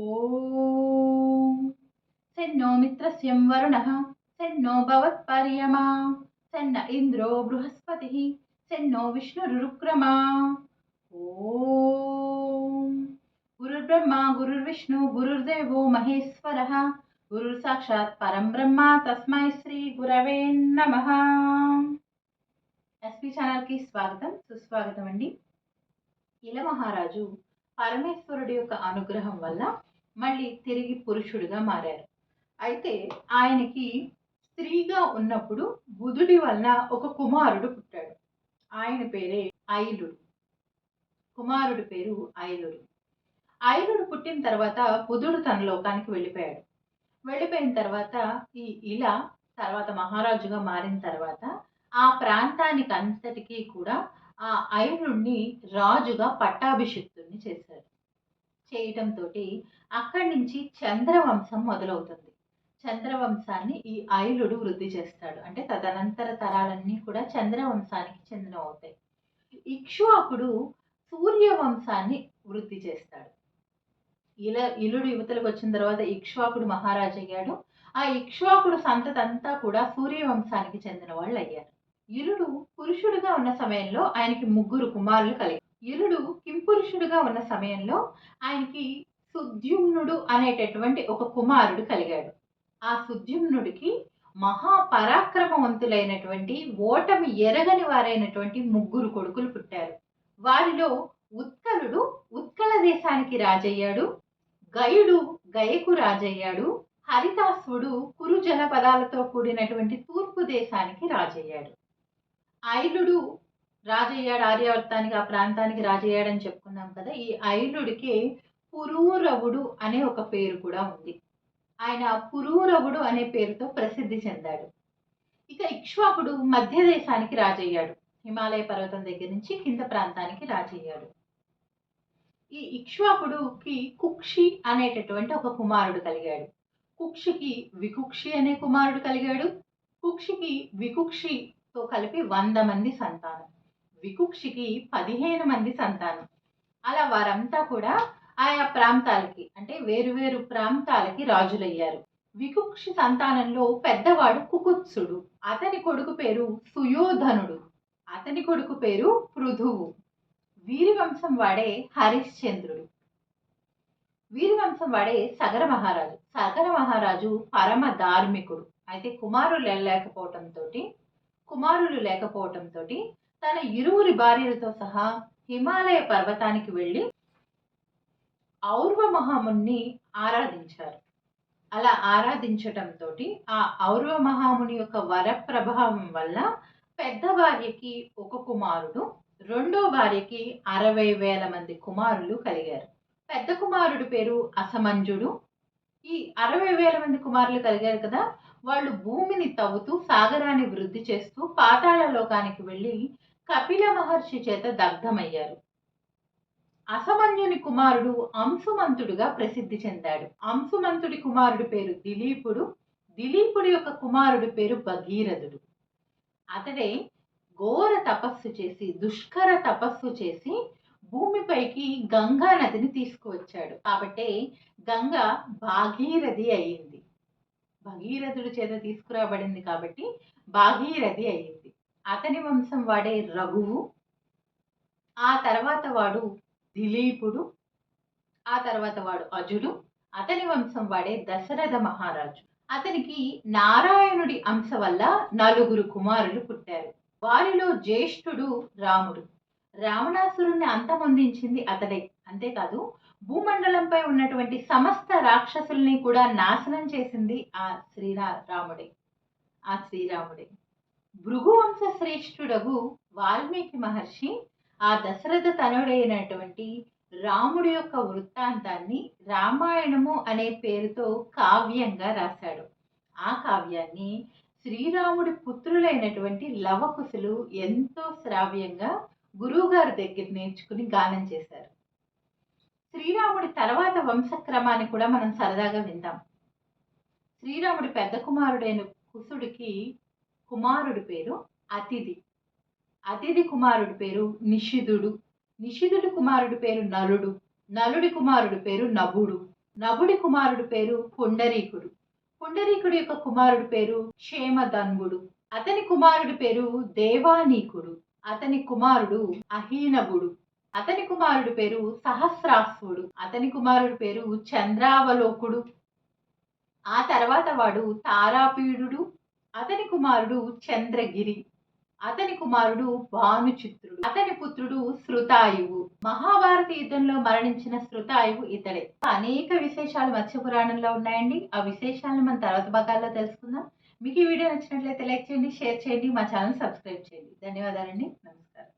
ఓం సన్నో మిత్రస్యం వరుణ సన్నో భవత్పర్యమా సన్న ఇంద్రో బృహస్పతి సన్నో విష్ణురుక్రమా ఓం గురుర్బ్రహ్మ గురుర్విష్ణు గురుర్దేవో మహేశ్వర గురుర్ సాక్షాత్ పరం బ్రహ్మ తస్మై శ్రీ గురవే నమ ఎస్పి ఛానల్కి స్వాగతం సుస్వాగతం అండి ఇల మహారాజు పరమేశ్వరుడి యొక్క అనుగ్రహం వల్ల మళ్ళీ తిరిగి పురుషుడిగా మారారు. అయితే ఆయనకి స్త్రీగా ఉన్నప్పుడు బుధుడి వలన ఒక కుమారుడు పుట్టాడు. ఆయన పేరే ఐలుడు. కుమారుడి పేరు ఐలుడు. ఐలుడు పుట్టిన తర్వాత బుధుడు తన లోకానికి వెళ్ళిపోయాడు. వెళ్ళిపోయిన తర్వాత ఈ ఇలా తర్వాత మహారాజుగా మారిన తర్వాత ఆ ప్రాంతానికి అంతటికీ కూడా ఆ ఐరుణ్ణి రాజుగా పట్టాభిషిక్తుణ్ణి చేశారు చేయటంతో అక్కడి నుంచి చంద్రవంశం మొదలవుతుంది. చంద్రవంశాన్ని ఈ ఐలుడు వృద్ధి చేస్తాడు. అంటే తదనంతర తరాలన్నీ కూడా చంద్రవంశానికి చెందిన అవుతాయి ఇక్ష్వాకుడు సూర్యవంశాన్ని వృద్ధి చేస్తాడు. ఇల ఇలుడు యువతలకు వచ్చిన తర్వాత ఇక్ష్వాకుడు మహారాజు అయ్యాడు. ఆ ఇక్ష్వాకుడు సంతతంతా కూడా సూర్యవంశానికి చెందిన వాళ్ళు అయ్యారు ఇలుడు పురుషుడుగా ఉన్న సమయంలో ఆయనకి ముగ్గురు కుమారులు కలిగారు. ఇరుడు కింపురుషుడుగా ఉన్న సమయంలో ఆయనకి సుద్యుమ్నుడు అనేటటువంటి ఒక కుమారుడు కలిగాడు. ఆ సుద్యుమ్నుడికి మహాపరాక్రమవంతులైనటువంటి ఓటమి ఎరగని వారైనటువంటి ముగ్గురు కొడుకులు పుట్టారు. వారిలో ఉత్కలుడు ఉత్కల దేశానికి రాజయ్యాడు. గయుడు గయకు రాజయ్యాడు. హరిదాసుడు కురు జనపదాలతో కూడినటువంటి తూర్పు దేశానికి రాజయ్యాడు. ఐలుడు రాజయ్యాడు ఆర్యవర్తానికి ఆ ప్రాంతానికి రాజయ్యాడని చెప్పుకున్నాం కదా ఈ ఐలుడికి పురూరవుడు అనే ఒక పేరు కూడా ఉంది. ఆయన పురూరవుడు అనే పేరుతో ప్రసిద్ధి చెందాడు. ఇక ఇక్ష్వాకుడు మధ్య దేశానికి రాజయ్యాడు. హిమాలయ పర్వతం దగ్గర నుంచి కింద ప్రాంతానికి రాజయ్యాడు. ఈ ఇక్ష్వాకుడుకి కుక్షి అనేటటువంటి ఒక కుమారుడు కలిగాడు. కుక్షికి వికుక్షి అనే కుమారుడు కలిగాడు. కుక్షికి వికుక్షితో కలిపి వంద మంది సంతానం. వికుక్షికి పదిహేను మంది సంతానం. అలా వారంతా కూడా ఆయా ప్రాంతాలకి అంటే వేరు వేరు ప్రాంతాలకి రాజులయ్యారు. వికుక్షి సంతానంలో పెద్దవాడు కుకుత్సుడు. అతని కొడుకు పేరు సుయోధనుడు. అతని కొడుకు పేరు పృథువు. వీరి వంశం వాడే హరిశ్చంద్రుడు. వీరి వంశం వాడే సగర మహారాజు. సగర మహారాజు పరమ ధార్మికుడు. అయితే కుమారులు లేకపోవటంతో కుమారులు లేకపోవటంతో తన ఇరువురి భార్యలతో సహా హిమాలయ పర్వతానికి వెళ్ళి ఔర్వ మహాముని ఆరాధించారు. అలా ఆరాధించటంతో ఆ ఔర్వ మహాముని యొక్క వర ప్రభావం వల్ల పెద్ద భార్యకి ఒక కుమారుడు రెండో భార్యకి అరవై వేల మంది కుమారులు కలిగారు. పెద్ద కుమారుడి పేరు అసమంజుడు. ఈ అరవై వేల మంది కుమారులు కలిగారు కదా వాళ్ళు భూమిని తవ్వుతూ సాగరాన్ని వృద్ధి చేస్తూ పాతాళ లోకానికి వెళ్ళి కపిల మహర్షి చేత దగ్ధమయ్యారు. అసమన్యుని కుమారుడు అంశుమంతుడుగా ప్రసిద్ధి చెందాడు. అంశుమంతుడి కుమారుడి పేరు దిలీపుడు దిలీపుడి యొక్క కుమారుడి పేరు భగీరథుడు. అతడే ఘోర తపస్సు చేసి దుష్కర తపస్సు చేసి భూమిపైకి గంగా నదిని తీసుకువచ్చాడు. కాబట్టి గంగ భాగీరథి అయింది భగీరథుడి చేత తీసుకురాబడింది కాబట్టి భాగీరథి అయింది అతని వంశం వాడే రఘువు ఆ తర్వాత వాడు దిలీపుడు ఆ తర్వాత వాడు అజుడు అతని వంశం వాడే దశరథ మహారాజు. అతనికి నారాయణుడి అంశ వల్ల నలుగురు కుమారులు పుట్టారు. వారిలో జ్యేష్ఠుడు రాముడు. రావణాసురుణ్ణి అంతమొందించింది అతడే. అంతేకాదు భూమండలంపై ఉన్నటువంటి సమస్త రాక్షసుల్ని కూడా నాశనం చేసింది ఆ శ్రీరా రాముడే ఆ శ్రీరాముడే. భృగువంశ శ్రేష్ఠుడగు వాల్మీకి మహర్షి ఆ దశరథ తనుడైనటువంటి రాముడి యొక్క వృత్తాంతాన్ని రామాయణము అనే పేరుతో కావ్యంగా రాశాడు. ఆ కావ్యాన్ని శ్రీరాముడి పుత్రులైనటువంటి లవకుశులు ఎంతో శ్రావ్యంగా గురువుగారి దగ్గర నేర్చుకుని గానం చేశారు. శ్రీరాముడి తర్వాత వంశక్రమాన్ని కూడా మనం సరదాగా విందాం. శ్రీరాముడి పెద్ద కుమారుడైన కుసుడికి కుమారుడి పేరు అతిథి. అతిథి కుమారుడి పేరు నిషిధుడు నిషిధుడి కుమారుడి పేరు నలుడు. నలుడి కుమారుడి పేరు నభుడు. నభుడి కుమారుడు పేరు పుండరీకుడు. పుండరీకుడి యొక్క కుమారుడు పేరు క్షేమధన్వుడు. అతని కుమారుడి పేరు దేవానీకుడు. అతని కుమారుడు అహీనవుడు అతని కుమారుడి పేరు సహస్రాస్వుడు. అతని కుమారుడి పేరు చంద్రావలోకుడు. ఆ తర్వాత వాడు తారాపీడుడు అతని కుమారుడు చంద్రగిరి అతని కుమారుడు భానుచిత్రుడు అతని పుత్రుడు శృతాయువు. మహాభారత యుద్ధంలో మరణించిన శృతాయువు ఇతడే. అనేక విశేషాలు మత్స్య పురాణంలో ఉన్నాయండి. ఆ విశేషాలను మనం తర్వాత భాగాల్లో తెలుసుకుందాం. మీకు ఈ వీడియో నచ్చినట్లయితే లైక్ చేయండి షేర్ చేయండి మా ఛానల్ సబ్స్క్రైబ్ చేయండి. ధన్యవాదాలండి. నమస్కారం.